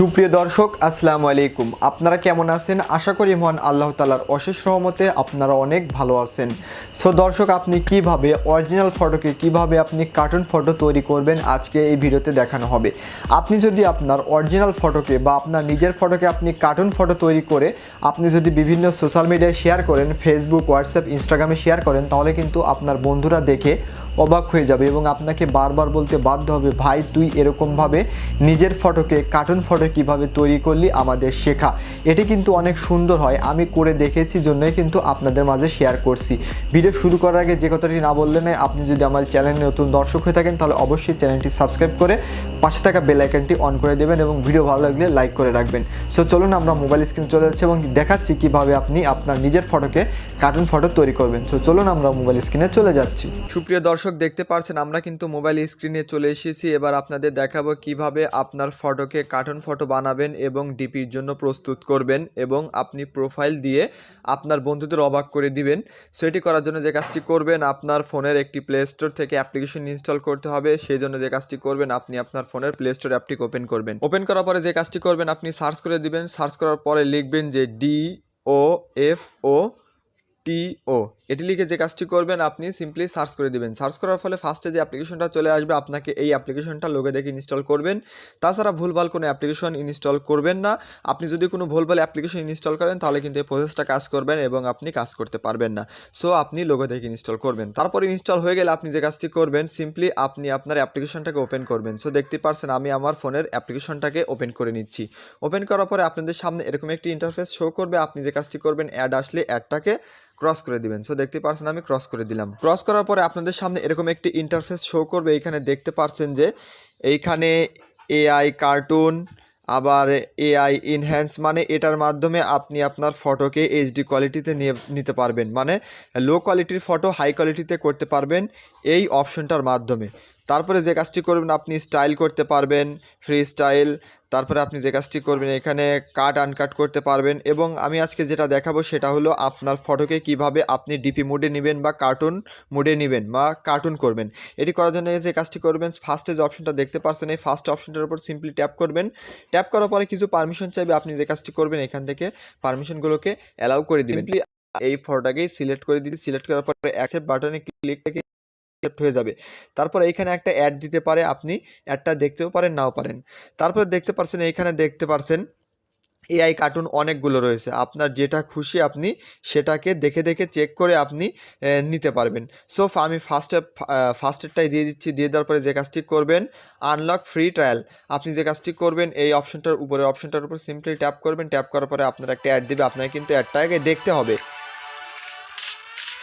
সুপ্রিয় দর্শক, আসসালামু আলাইকুম। আপনারা কেমন আছেন? আশা করি মহান আল্লাহ তালার অশেষ রহমতে আপনারা অনেক ভালো আছেন। সো দর্শক, আপনি কীভাবে অরিজিনাল ফটোকে কীভাবে আপনি কার্টুন ফটো তৈরি করবেন, আজকে এই ভিডিওতে দেখানো হবে। আপনি যদি আপনার অরিজিনাল ফটোকে বা আপনার নিজের ফটোকে আপনি কার্টুন ফটো তৈরি করে আপনি যদি বিভিন্ন সোশ্যাল মিডিয়ায় শেয়ার করেন ফেসবুক হোয়াটসঅ্যাপ ইনস্টাগ্রামে শেয়ার করেন, তাহলে কিন্তু আপনার বন্ধুরা দেখে অবাক হয়ে যাবে এবং আপনাকে বারবার বলতে বাধ্য হবে, ভাই, তুই এরকমভাবে নিজের ফটোকে কার্টুন ফটো কীভাবে তৈরি করলি আমাদের শেখা। এটি কিন্তু অনেক সুন্দর হয়, আমি করে দেখেছি জন্যই কিন্তু আপনাদের মাঝে শেয়ার করছি। ভিডিও শুরু করার আগে যে কথাটি না বললে নয়, আপনি যদি আমার চ্যানেলে নতুন দর্শক হয়ে থাকেন, তাহলে অবশ্যই চ্যানেলটি সাবস্ক্রাইব করে পাশে থাকা বেল আইকনটি অন করে দেবেন এবং ভিডিও ভালো লাগলে লাইক করে রাখবেন। সো চলুন আমরা মোবাইল স্ক্রিন চলে যাচ্ছি এবং দেখাচ্ছি কীভাবে আপনি আপনার নিজের ফটোকে কার্টুন ফটো তৈরি করবেন। সো চলুন আমরা মোবাইল স্ক্রিনে চলে যাচ্ছি। সুপ্রিয় দর্শক, দেখতে পারছেন, আমরা কিন্তু মোবাইল স্ক্রিনে চলে এসেছি। এবার আপনাদের দেখাবো কীভাবে আপনার ফটোকে কার্টুন ফটো বানাবেন এবং ডিপির জন্য প্রস্তুত করবেন এবং আপনি প্রোফাইল দিয়ে আপনার বন্ধুদের অবাক করে দিবেন। সো এটি করার জন্য যে কাজটি করবেন, আপনার ফোনের একটি প্লে স্টোর থেকে অ্যাপ্লিকেশন ইনস্টল করতে হবে। সেই জন্য যে কাজটি করবেন, আপনি আপনার ফোনের প্লে স্টোর অ্যাপটি ওপেন করবেন। ওপেন করার পরে যে কাজটি করবেন, আপনি সার্চ করে দিবেন। সার্চ করার পরে লিখবেন যে ডি ও এফ ও টি ও এটি লিখে যে কাজটি করবেন, আপনি সিম্পলি সার্চ করে দিবেন। সার্চ করার ফলে ফার্স্টে যে অ্যাপ্লিকেশনটা চলে আসবে, আপনাকে এই অ্যাপ্লিকেশনটা লোকে দেখে ইনস্টল করবেন। তাছাড়া ভুলভাল কোনো অ্যাপ্লিকেশন ইনস্টল করবেন না। আপনি যদি কোনো ভুলভাল অ্যাপ্লিকেশন ইনস্টল করেন, তাহলে কিন্তু এই প্রসেসটা কাজ করবেন এবং আপনি কাজ করতে পারবেন না। সো আপনি লোগো দেখে ইনস্টল করবেন। তারপরে ইনস্টল হয়ে গেলে আপনি যে কাজটি করবেন সিম্পলি আপনি আপনার অ্যাপ্লিকেশনটাকে ওপেন করবেন। সো দেখতে পারছেন আমি আমার ফোনের অ্যাপ্লিকেশনটাকে ওপেন করে নিচ্ছি। ওপেন করার পরে আপনাদের সামনে এরকম একটি ইন্টারফেস শো করবে। আপনি যে কাজটি করবেন অ্যাড আসলে অ্যাডটাকে ক্রস করে দিবেন। সো দেখতে পারছেন, আমি ক্রস করে দিলাম। ক্রস করার পরে আপনাদের সামনে এরকম একটি ইন্টারফেস শো করবে। এখানে দেখতে পারছেন যে, এইখানে এআই কার্টুন আবার এআই ইনহ্যান্স মানে এটার মাধ্যমে আপনি আপনার ফটোকে এইচডি কোয়ালিটিতে নিয়ে, নিতে পারবেন। মানে লো কোয়ালিটির ফটো হাই কোয়ালিটিতে করতে পারবেন এই অপশনটার মাধ্যমে। তারপরে যে কাজটি করবেন আপনি স্টাইল করতে পারবেন ফ্রি স্টাইল তারপরে আপনি যে কাজটি করবেন এখানে কাট আনকাট করতে পারবেন এবং আমি আজকে যেটা দেখাবো সেটা হলো আপনার ফটোকে কীভাবে আপনি ডিপি মুডে নেবেন বা কার্টুন মুডে নেবেন বা কার্টুন করবেন। এটি করার জন্য যে কাজটি করবেন ফার্স্টে যে অপশনটা দেখতে পাচ্ছেন এই ফার্স্ট অপশনটার উপর সিম্পলি ট্যাপ করবেন। ট্যাপ করার পরে কিছু পারমিশন চাইবে আপনি যে কাজটি করবেন এখান থেকে পারমিশনগুলোকে অ্যালাউ করে দিবেন। এই ফটোটাকেই সিলেক্ট করে দিতে সিলেক্ট করার পরে অ্যাকসেপ্ট বাটনে ক্লিক থেকে অ্যাকসেপ্ট হয়ে যাবে। তারপর এইখানে একটা অ্যাড দিতে পারে আপনি অ্যাডটা দেখতেও পারেন, নাও পারেন। তারপর দেখতে পারছেন এইখানে দেখতে পারছেন এআই কার্টুন অনেকগুলো রয়েছে। আপনার যেটা খুশি আপনি সেটাকে দেখে দেখে চেক করে আপনি নিতে পারবেন। সো আমি ফার্স্টে ফার্স্টেরটাই দিয়ে দিচ্ছি, দিয়ে দেওয়ার পরে যে কাজটি করবেন আনলক ফ্রি ট্রায়াল আপনি যে কাজটি করবেন, এই অপশনটার উপরে অপশনটার উপর সিম্পলি ট্যাপ করবেন। ট্যাপ করার পরে আপনার একটা অ্যাড দেবে, আপনাকে কিন্তু অ্যাডটাকে দেখতে হবে।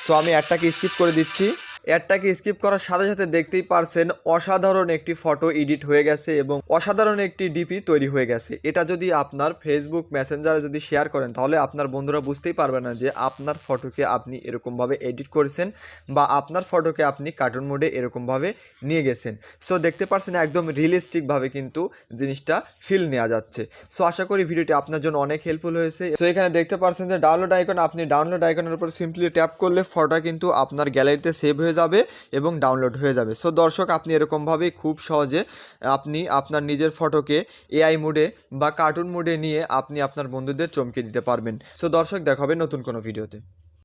সো আমি অ্যাডটাকে স্কিপ করে দিচ্ছি। অ্যাডটাকে স্কিপ করার সাথে সাথে দেখতেই পারছেন অসাধারণ একটি ফটো এডিট হয়ে গেছে এবং অসাধারণ একটি ডিপি তৈরি হয়ে গেছে। এটা যদি আপনার ফেসবুক মেসেঞ্জারে যদি শেয়ার করেন, তাহলে আপনার বন্ধুরা বুঝতেই পারবে না যে আপনার ফটোকে আপনি এরকমভাবে এডিট করেছেন বা আপনার ফটোকে আপনি কার্টুন মোডে এরকমভাবে নিয়ে গেছেন। সো দেখতে পারছেন একদম রিয়েলিস্টিকভাবে কিন্তু জিনিসটা ফিল নেওয়া যাচ্ছে। সো আশা করি ভিডিওটি আপনার জন্য অনেক হেল্পফুল হয়েছে। সো এখানে দেখতে পারছেন যে ডাউনলোড আইকন আপনি ডাউনলোড আইকনের উপর সিম্পলি ট্যাপ করলে ফটোটা কিন্তু আপনার গ্যালারিতে সেভ হয়ে যাবে এবং ডাউনলোড হয়ে যাবে। সো দর্শক, আপনি এরকমভাবেই খুব সহজে আপনি আপনার নিজের ফটোকে এআই মোডে বা কার্টুন মোডে নিয়ে আপনি আপনার বন্ধুদের চমকে দিতে পারবেন। সো দর্শক দেখাবে নতুন কোনো ভিডিওতে